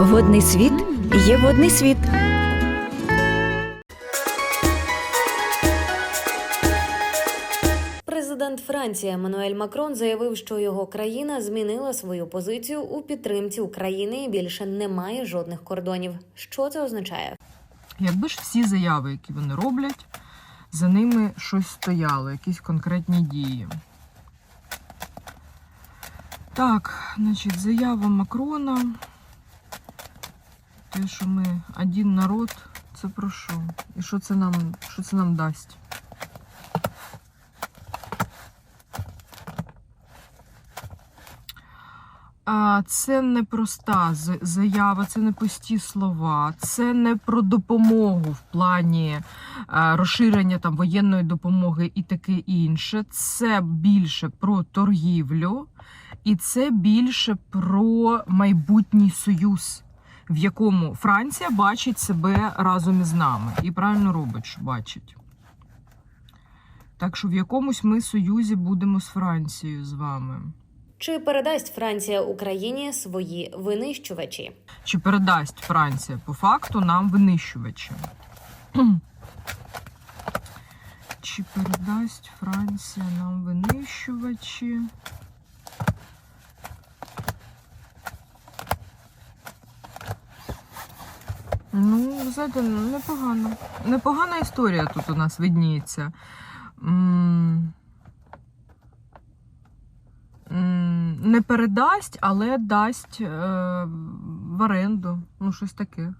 Водний світ є водний світ. Президент Франції Еммануель Макрон заявив, що його країна змінила свою позицію у підтримці України і більше немає жодних кордонів. Що це означає? Якби ж всі заяви, які вони роблять, за ними щось стояло, якісь конкретні дії. Так, значить, заява Макрона. Те, що ми один народ, це про що? І що це нам, що це нам дасть? Це не проста заява, це не пусті слова, це не про допомогу в плані розширення там воєнної допомоги і таке інше. Це більше про торгівлю, і це більше про майбутній союз, в якому Франція бачить себе разом із нами. І правильно робить, що бачить. Так що в якомусь ми союзі будемо з Францією з вами. Чи передасть Франція Україні свої винищувачі? Чи передасть Франція по факту нам винищувачі? Чи передасть Франція нам винищувачі? Ну, знаєте, непогано. Непогана історія тут у нас видніється. Не передасть, але дасть е, в оренду. Ну, щось таке.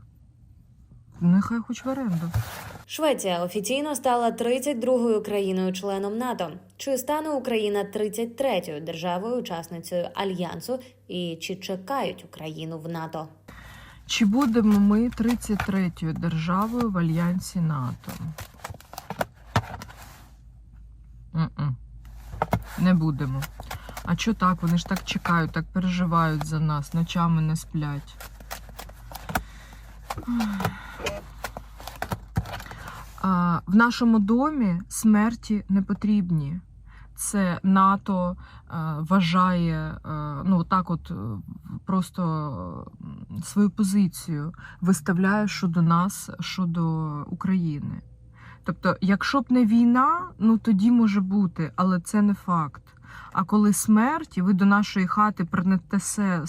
Нехай хоч в оренду. Швеція офіційно стала 32-ю країною-членом НАТО. Чи стане Україна 33-ю державою-учасницею альянсу? І чи чекають Україну в НАТО? Чи будемо ми 33-ю державою в Альянсі НАТО? М-м. Не будемо. А що так? Вони ж так чекають, так переживають за нас, ночами не сплять. А, в нашому домі смерті не потрібні. Це НАТО е, вважає е, ну так, от е, просто свою позицію виставляє щодо нас, щодо України. Тобто, якщо б не війна, ну тоді може бути, але це не факт. А коли смерть, і ви до нашої хати принесете,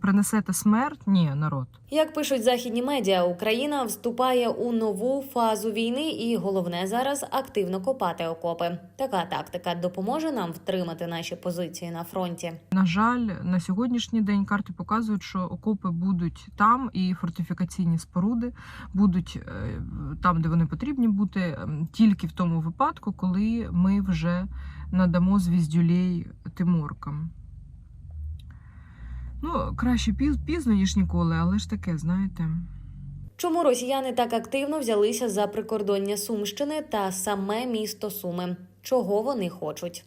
принесете смерть, ні, народ. Як пишуть західні медіа, Україна вступає у нову фазу війни, і головне зараз активно копати окопи. Така тактика допоможе нам втримати наші позиції на фронті. На жаль, на сьогоднішній день карти показують, що окопи будуть там, і фортифікаційні споруди будуть е, там, де вони потрібні бути, ем, тільки в тому випадку, коли ми вже надамо звіздюлей Тиморкам. Ну, краще пізно, ніж ніколи, але ж таке, знаєте. Чому росіяни так активно взялися за прикордоння Сумщини та саме місто Суми? Чого вони хочуть?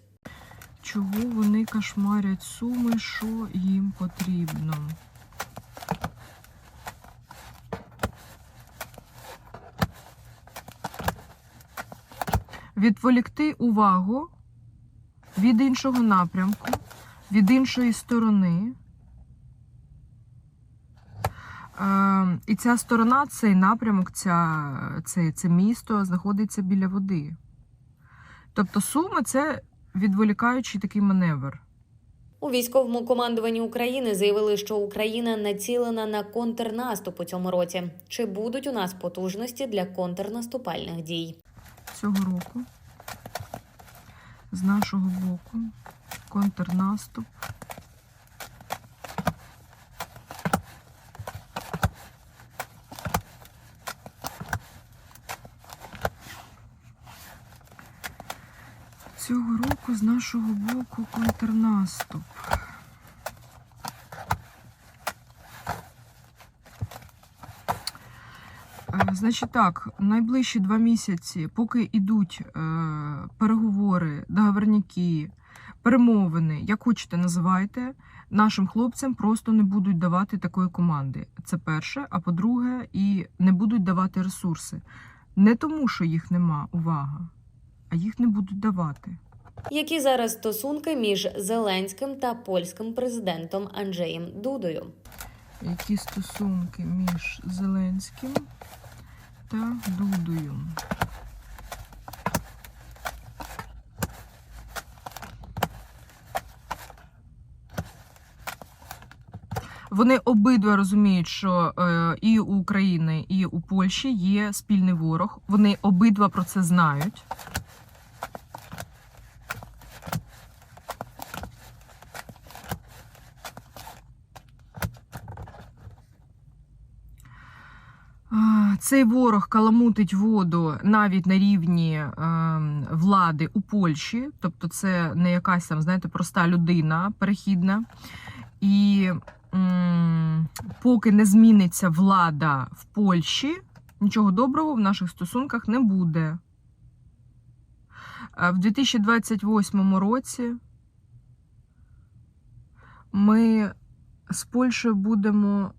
Чого вони кошмарять суми, що їм потрібно? Відволікти увагу від іншого напрямку, від іншої сторони. Е, і ця сторона, цей напрямок, ця, це, це місто знаходиться біля води. Тобто суми це відволікаючий такий маневр. У військовому командуванні України заявили, що Україна націлена на контрнаступ у цьому році. Чи будуть у нас потужності для контрнаступальних дій? цього року. З нашого боку. Контрнаступ. Цього року з нашого боку контрнаступ. Значить так, найближчі два місяці, поки йдуть е, переговори, договорняки, перемовини, як хочете називайте, нашим хлопцям просто не будуть давати такої команди. Це перше. А по-друге, і не будуть давати ресурси. Не тому, що їх нема, увага, а їх не будуть давати. Які зараз стосунки між Зеленським та польським президентом Анджеєм Дудою? Які стосунки між Зеленським та Дудою? Вони обидва розуміють, що е, і у України, і у Польщі є спільний ворог. Вони обидва про це знають. А, Цей ворог каламутить воду навіть на рівні е, влади у Польщі, тобто це не якась там, знаєте, проста людина перехідна. І м, поки не зміниться влада в Польщі, нічого доброго в наших стосунках не буде. А В 2028 році ми з Польщею будемо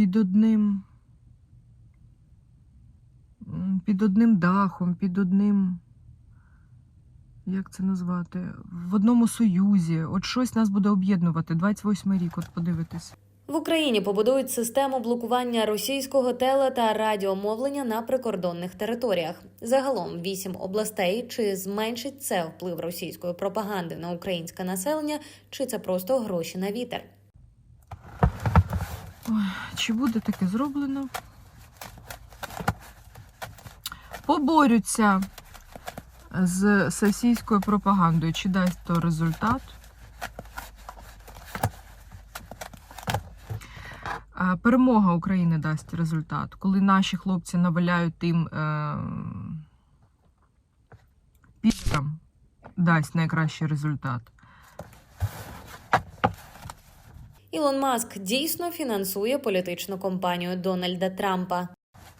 під одним під одним дахом, під одним як це назвати? В одному союзі. От щось нас буде об'єднувати. 28-й рік, от подивитись. В Україні побудують систему блокування російського теле та радіомовлення на прикордонних територіях. Загалом вісім областей. Чи зменшить це вплив російської пропаганди на українське населення, чи це просто гроші на вітер? Чи буде таке зроблено? Поборються з російською пропагандою. Чи дасть то результат? Перемога України дасть результат. Коли наші хлопці наваляють тим е, підрам, дасть найкращий результат. Ілон Маск дійсно фінансує політичну кампанію Дональда Трампа.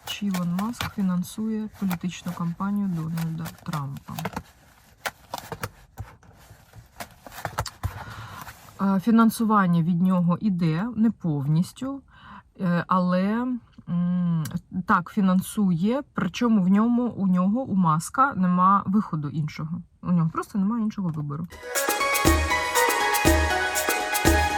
Чи Ілон Маск фінансує політичну кампанію Дональда Трампа? Е, Фінансування від нього іде не повністю, е, але так фінансує. Причому в ньому у нього у маска нема виходу іншого. У нього просто немає іншого вибору.